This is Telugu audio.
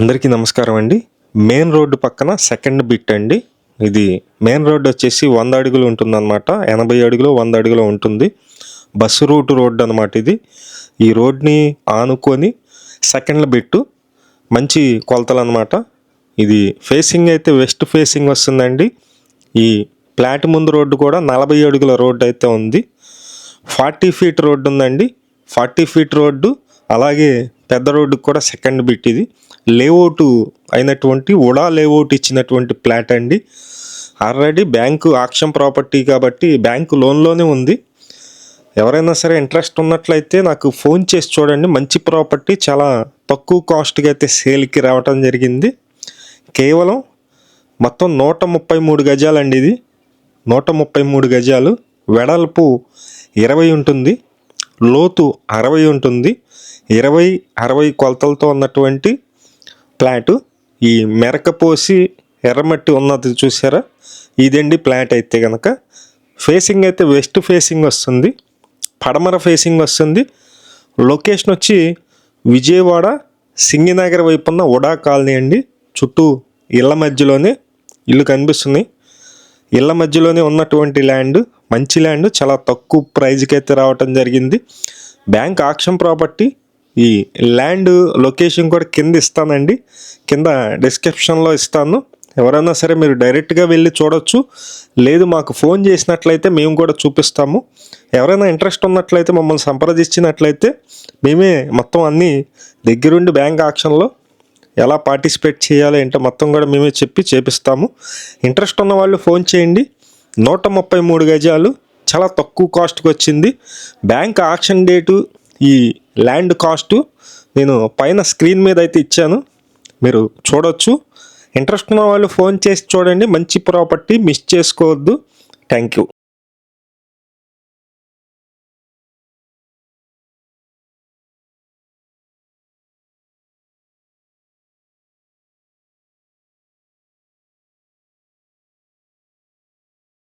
అందరికీ నమస్కారం అండి. మెయిన్ రోడ్డు పక్కన సెకండ్ బిట్ అండి. ఇది మెయిన్ రోడ్డు వచ్చేసి వంద అడుగులు ఉంటుందన్నమాట. ఎనభై అడుగులు వంద అడుగులు ఉంటుంది. బస్సు రూట్ రోడ్డు అనమాట ఇది. ఈ రోడ్ని ఆనుకొని సెకండ్ల బిట్టు మంచి కొలతలు అనమాట ఇది ఫేసింగ్ అయితే వెస్ట్ ఫేసింగ్ వస్తుందండి. ఈ ప్లాట్ ముందు రోడ్డు కూడా నలభై అడుగుల రోడ్డు అయితే ఉంది. ఫార్టీ ఫీట్ రోడ్డు ఉందండి. ఫార్టీ ఫీట్ రోడ్డు అలాగే పెద్ద రోడ్డుకి కూడా సెకండ్ బిట్ ఇది. లేఅవుట్ అయినటువంటి ఉడా లేఅవుట్ ఇచ్చినటువంటి ప్లాట్ అండి. ఆల్రెడీ బ్యాంకు ఆక్షన్ ప్రాపర్టీ కాబట్టి బ్యాంకు లోన్లోనే ఉంది. ఎవరైనా సరే ఇంట్రెస్ట్ ఉన్నట్లయితే నాకు ఫోన్ చేసి చూడండి. మంచి ప్రాపర్టీ చాలా తక్కువ కాస్ట్కి అయితే సేల్కి రావటం జరిగింది. కేవలం మొత్తం నూట ముప్పై మూడు గజాలండి ఇది. నూట ముప్పై మూడు గజాలు. వెడల్పు ఇరవై ఉంటుంది. లోతు అరవై ఉంటుంది. ఇరవై అరవై కొలతలతో ఉన్నటువంటి ప్లాటు ఈ మెరకపోసి ఎర్రమట్టి ఉన్నది చూసారా? ఇదండి ప్లాట్ అయితే కనుక ఫేసింగ్ అయితే వెస్ట్ ఫేసింగ్ వస్తుంది. పడమర ఫేసింగ్ వస్తుంది. లొకేషన్ వచ్చి విజయవాడ సింగినగర్ వైపు ఉన్న ఉడా కాలనీ అండి. చుట్టూ ఇళ్ళ మధ్యలోనే ఇల్లు కనిపిస్తున్నాయి. ఇళ్ళ మధ్యలోనే ఉన్నటువంటి ల్యాండ్ మంచి ల్యాండ్ చాలా తక్కువ ప్రైజ్కి అయితే రావటం జరిగింది. బ్యాంక్ ఆక్షన్ ప్రాపర్టీ ఈ ల్యాండ్ లొకేషన్ కూడా కింద ఇస్తానండి. కింద డిస్క్రిప్షన్లో ఇస్తాను. ఎవరైనా సరే మీరు డైరెక్ట్గా వెళ్ళి చూడొచ్చు. లేదు మాకు ఫోన్ చేసినట్లయితే మేము కూడా చూపిస్తాము. ఎవరైనా ఇంట్రెస్ట్ ఉన్నట్లయితే మమ్మల్ని సంప్రదించినట్లయితే మేమే మొత్తం అన్నీ దగ్గరుండి బ్యాంక్ ఆక్షన్లో ఎలా పార్టిసిపేట్ చేయాలి ఏంటో మొత్తం కూడా మేమే చెప్పి చేపిస్తాము. ఇంట్రెస్ట్ ఉన్న వాళ్ళు ఫోన్ చేయండి. నూట ముప్పై మూడు గజాలు చాలా తక్కువ కాస్ట్కి వచ్చింది. బ్యాంక్ ఆక్షన్ డేటు ఈ ల్యాండ్ కాస్టు నేను పైన స్క్రీన్ మీద అయితే ఇచ్చాను. మీరు చూడొచ్చు. ఇంట్రెస్ట్ ఉన్న వాళ్ళు ఫోన్ చేసి చూడండి. మంచి ప్రాపర్టీ మిస్ చేసుకోవద్దు. Thank you.